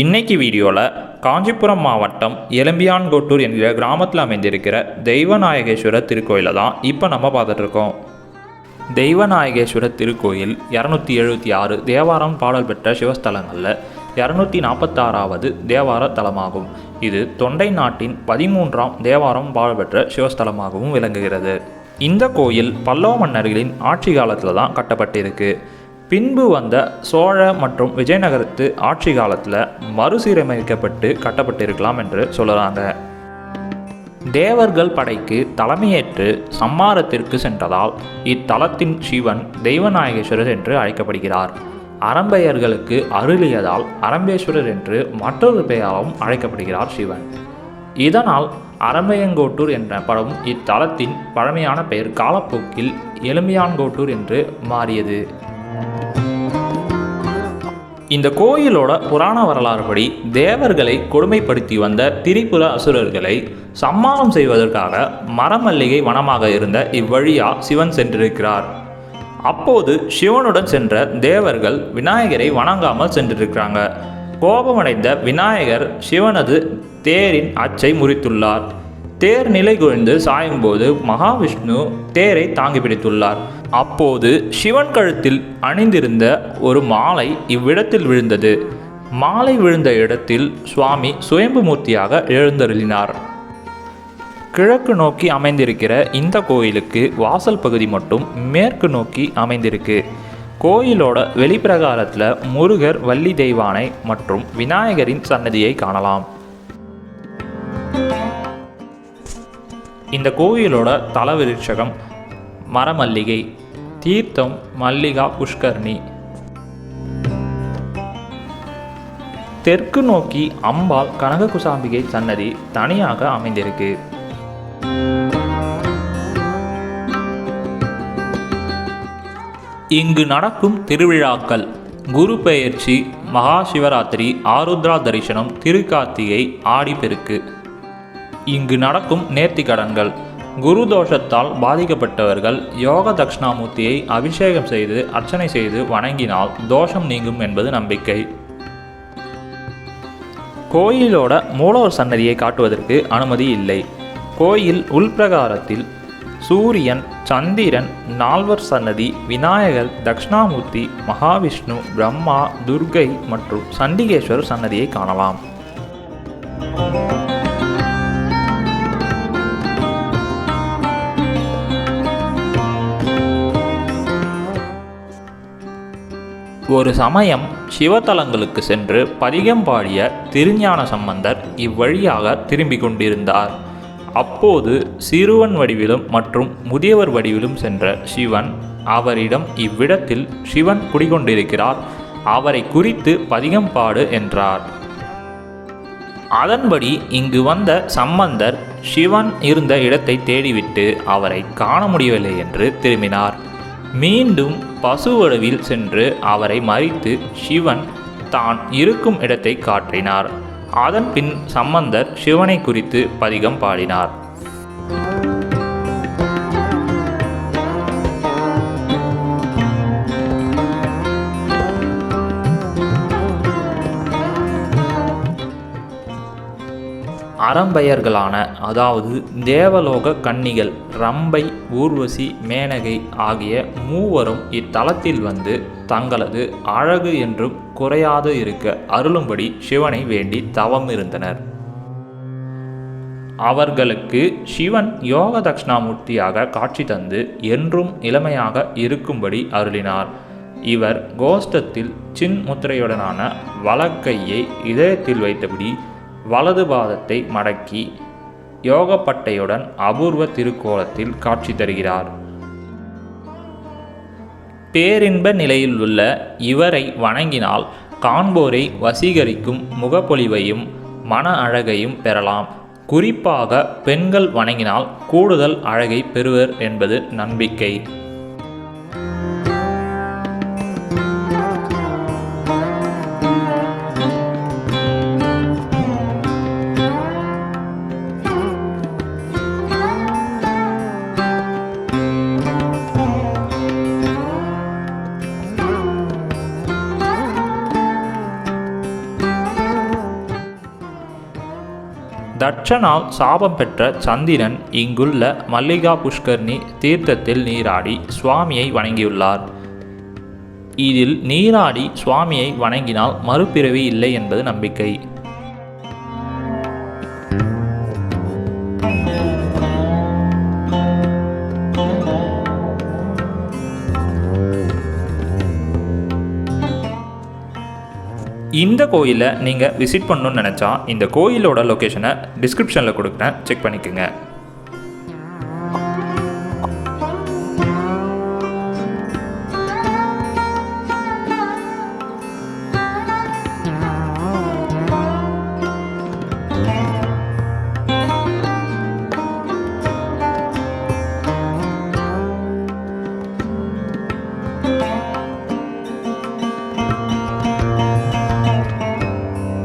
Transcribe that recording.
இன்னைக்கு வீடியோவில் காஞ்சிபுரம் மாவட்டம் எலம்பியான்கோட்டூர் என்கிற கிராமத்தில் அமைந்திருக்கிற தெய்வநாயகேஸ்வரர் திருக்கோயிலை தான் இப்போ நம்ம பார்த்துட்ருக்கோம் தெய்வநாயகேஸ்வரர் திருக்கோயில் இரநூத்தி எழுபத்தி ஆறு தேவாரம் பாடல் பெற்ற சிவஸ்தலங்களில் இரநூத்தி நாற்பத்தாறாவது தேவார தலமாகும். இது தொண்டை நாட்டின் பதிமூன்றாம் தேவாரம் பாடல் பெற்ற சிவஸ்தலமாகவும் விளங்குகிறது. இந்த கோயில் பல்லவ மன்னர்களின் ஆட்சி காலத்தில் தான் கட்டப்பட்டிருக்கு. பின்பு வந்த சோழ மற்றும் விஜயநகரத்து ஆட்சி காலத்தில் மறுசீரமைக்கப்பட்டு கட்டப்பட்டிருக்கலாம் என்று சொல்லுறாங்க. தேவர்கள் படைக்கு தலைமையேற்று சம்மாரத்திற்கு சென்றதால் இத்தலத்தின் சிவன் தெய்வநாயகேஸ்வரர் என்று அழைக்கப்படுகிறார். அரம்பையர்களுக்கு அருளியதால் அரம்பேஸ்வரர் என்று மற்றொரு பெயராலும் அழைக்கப்படுகிறார் சிவன். இதனால் அரம்பையங்கோட்டூர் என்ற படம் இத்தலத்தின் பழமையான பெயர் காலப்போக்கில் எலும்பியான்கோட்டூர் என்று மாறியது. இந்த கோயிலோட புராண வரலாறுபடி தேவர்களை கொடுமைப்படுத்தி வந்த திரிபுர அசுரர்களை சம்மானம் செய்வதற்காக மரமல்லிகை வனமாக இருந்த இவ்வழியா சிவன் சென்றிருக்கிறார். அப்போது சிவனுடன் சென்ற தேவர்கள் விநாயகரை வணங்காமல் சென்றிருக்கிறாங்க. கோபமடைந்த விநாயகர் சிவனது தேரின் அச்சை முறித்துள்ளார். தேர் நிலை குழிந்து சாயும்போது மகாவிஷ்ணு தேரை தாங்கி பிடித்துள்ளார். அப்போது சிவன் கழுத்தில் அணிந்திருந்த ஒரு மாலை இவ்விடத்தில் விழுந்தது. மாலை விழுந்த இடத்தில் சுவாமி சுயம்புமூர்த்தியாக எழுந்தருளினார். கிழக்கு நோக்கி அமைந்திருக்கிற இந்த கோயிலுக்கு வாசல் பகுதி மட்டும் மேற்கு நோக்கி அமைந்திருக்கு. கோயிலோட வெளிப்பிரகாரத்தில் முருகர் வள்ளி தெய்வானை மற்றும் விநாயகரின் சன்னதியை காணலாம். இந்த கோயிலோட தலவிருட்சகம் மரமல்லிகை தீர்த்தம் மல்லிகா புஷ்கர்ணி. தெற்கு நோக்கி அம்பாள் கனககுசாம்பிகை சன்னதி தனியாக அமைந்திருக்கு. இங்கு நடக்கும் திருவிழாக்கள். குரு பெயர்ச்சி மகா சிவராத்திரி ஆருத்ரா தரிசனம் திருக்கார்த்திகை ஆடிப்பெருக்கு. இங்கு நடக்கும் நேர்த்திக்கடன்கள். குரு தோஷத்தால் பாதிக்கப்பட்டவர்கள் யோக தக்ஷணாமூர்த்தியை அபிஷேகம் செய்து அர்ச்சனை செய்து வணங்கினால் தோஷம் நீங்கும் என்பது நம்பிக்கை. கோயிலோட மூலவர் சன்னதியை காட்டுவதற்கு அனுமதி இல்லை. கோயில் உள்பிரகாரத்தில் சூரியன் சந்திரன் நால்வர் சன்னதி விநாயகர் தக்ஷணாமூர்த்தி மகாவிஷ்ணு பிரம்மா துர்கை மற்றும் சண்டிகேஸ்வரர் சன்னதியை காணலாம். ஒரு சமயம் சிவத்தலங்களுக்கு சென்று பதிகம் பாடிய திருஞான சம்பந்தர் இவ்வழியாக திரும்பிக் கொண்டிருந்தார். அப்போது சிறுவன் வடிவிலும் மற்றும் முதியவர் வடிவிலும் சென்ற சிவன் அவரிடம் இவ்விடத்தில் சிவன் குடிகொண்டிருக்கிறார். அவரை குறித்து பதிகம் பாடு என்றார். அதன்படி இங்கு வந்த சம்பந்தர் சிவன் இருந்த இடத்தை தேடிவிட்டு அவரை காண முடியவில்லை என்று திரும்பினார். மீண்டும் பசுவடவில் சென்று அவரை மறித்து சிவன் தான் இருக்கும் இடத்தை காட்டினார். அதன் பின் சம்பந்தர் சிவனை குறித்து பதிகம் பாடினார். அறம்பெயர்களான அதாவது தேவலோக கன்னிகள் ரம்பை ஊர்வசி மேனகை ஆகிய மூவரும் இத்தலத்தில் வந்து தங்களது அழகு என்றும் குறையாது இருக்க அருளும்படி சிவனை வேண்டி தவம் இருந்தனர் அவர்களுக்கு சிவன் யோக தட்சிணாமூர்த்தியாக காட்சி தந்து என்றும் இளமையாக இருக்கும்படி அருளினார். இவர் கோஷ்டத்தில் சின் முத்திரையுடனான வலக்கையை இதயத்தில் வைத்தபடி வலது பாதத்தை மடக்கி யோகப்பட்டையுடன் அபூர்வ திருக்கோலத்தில் காட்சி தருகிறார். பேரின்ப நிலையில் உள்ள இவரை வணங்கினால் காண்போரை வசீகரிக்கும் முகப்பொலிவையும் மன அழகையும் பெறலாம். குறிப்பாக பெண்கள் வணங்கினால் கூடுதல் அழகை பெறுவர் என்பது நம்பிக்கை. தட்சனால் சாபம் பெற்ற சந்திரன் இங்குள்ள மல்லிகா புஷ்கர்ணி தீர்த்தத்தில் நீராடி சுவாமியை வணங்கியுள்ளார். இதில் நீராடி சுவாமியை வணங்கினால் மறுபிறவி இல்லை என்பது நம்பிக்கை. இந்த கோயிலை நீங்கள் விசிட் பண்ணணும்னு நினச்சா இந்த கோயிலோட லொக்கேஷனை டிஸ்கிரிப்ஷனில் கொடுக்குறேன். செக் பண்ணிக்கோங்க.